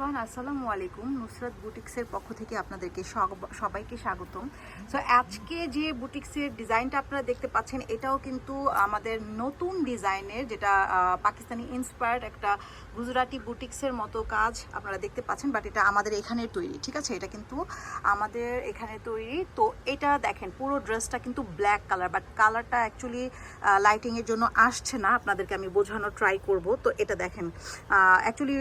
Everyone, আসসালামু আলাইকুম। নুসরাত বুটিক্সের পক্ষ থেকে আপনাদেরকে সবাইকে স্বাগতম। সো আজকে যে বুটিক্সের ডিজাইনটা আপনারা দেখতে পাচ্ছেন, এটাও কিন্তু আমাদের নতুন ডিজাইনের, যেটা পাকিস্তানি ইন্সপায়ার্ড একটা গুজরাটি বুটিক্সের মতো কাজ আপনারা দেখতে পাচ্ছেন বাট এটা আমাদের এখানে তৈরি, ঠিক আছে? এটা কিন্তু আমাদের এখানে তৈরি। তো এটা দেখেন, পুরো ড্রেসটা কিন্তু ব্ল্যাক কালার বাট কালারটা অ্যাকচুয়ালি লাইটিংয়ের জন্য আসছে না। আপনাদেরকে আমি বোঝানোর ট্রাই করব। তো এটা দেখেন অ্যাকচুয়ালি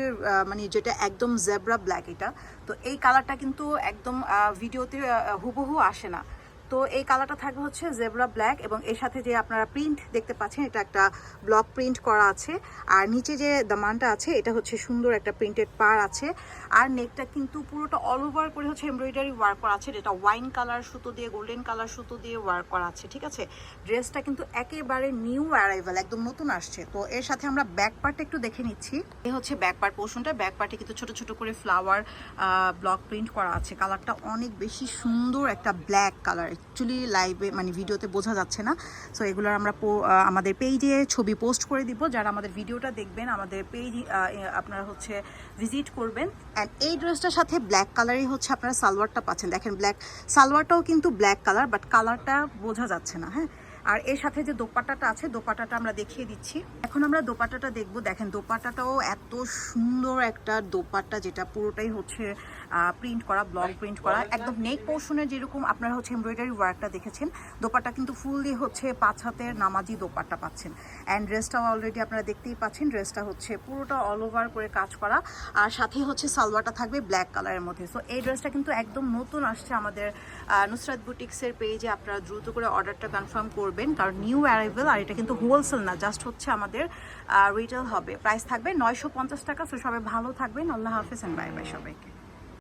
মানে যেটা একদম জেব্রা ব্ল্যাক এটা। তো এই কালারটা কিন্তু একদম ভিডিওতে হুবহু আসে না। তো এই কালারটা থাকবে হচ্ছে জেব্রা ব্ল্যাক এবং এর সাথে যে আপনারা প্রিন্ট দেখতে পাচ্ছেন, এটা একটা ব্লক প্রিন্ট করা আছে। আর নিচে যে দামানটা আছে, এটা হচ্ছে সুন্দর একটা প্রিন্টেড পার আছে। আর নেকটা কিন্তু পুরোটা অল ওভার করে হচ্ছে এমব্রয়ডারি ওয়ার্ক করা আছে, যেটা ওয়াইন কালার সুতো দিয়ে গোল্ডেন কালার সুতো দিয়ে ওয়ার্ক করা আছে, ঠিক আছে? ড্রেসটা কিন্তু একেবারে নিউ অ্যারাইভাল একদম নতুন আসছে। তো এর সাথে আমরা ব্যাক পার্টটা একটু দেখে নিচ্ছি। এ হচ্ছে ব্যাক পার্ট পোর্শনটা ব্যাক পার্টে কিন্তু ছোট ছোট করে ফ্লাওয়ার ব্লক প্রিন্ট করা আছে। কালারটা অনেক বেশি সুন্দর একটা ব্ল্যাক কালার অ্যাকচুয়ালি লাইভে মানে ভিডিওতে বোঝা যাচ্ছে না। সো এগুলোর আমরা আমাদের পেজে ছবি পোস্ট করে দিব। যারা আমাদের ভিডিওটা দেখবেন, আমাদের পেজ আপনারা হচ্ছে ভিজিট করবেন। অ্যান্ড এই ড্রেসটার সাথে ব্ল্যাক কালারই হচ্ছে আপনারা সালোয়ারটা পাচ্ছেন। দেখেন ব্ল্যাক সালোয়ারটাও কিন্তু ব্ল্যাক কালার বাট কালারটা বোঝা যাচ্ছে না হ্যাঁ? আর এর সাথে যে দোপাট্টাটা আছে, দোপাট্টাটা আমরা দেখিয়ে দিচ্ছি। এখন আমরা দোপাট্টাটা দেখব। দেখেন, দোপাট্টাটাও এত সুন্দর একটা দোপাট্টা যেটা পুরোটাই হচ্ছে প্রিন্ট করা ব্লক প্রিন্ট করা। একদম নেক পোর্শনের যেরকম আপনারা হচ্ছে এমব্রয়ডারি ওয়ার্কটা দেখেছেন, দোপাট্টা কিন্তু ফুললি হচ্ছে পাঁচ হাতের নামাজি দোপাট্টা পাচ্ছেন। অ্যান্ড ড্রেসটাও অলরেডি আপনারা দেখতেই পাচ্ছেন ড্রেসটা হচ্ছে পুরোটা অল ওভার করে কাজ করা। আর সাথে হচ্ছে সালোয়ারটা থাকবে ব্ল্যাক কালারের মধ্যে। সো এই ড্রেসটা কিন্তু একদম নতুন আসছে আমাদের নুসরাত বুটিক্সের পেজে আপনারা দ্রুত করে অর্ডারটা কনফার্ম করবেন। কারণ নিউ অ্যারাইভেল, আর এটা কিন্তু হোলসেল না, জাস্ট হচ্ছে আমাদের রিটেল হবে। প্রাইস থাকবে নয়শো পঞ্চাশ টাকা, সো সবাই ভালো থাকবেন। আল্লাহ হাফিজ অ্যান্ড বাই বাই সবাইকে।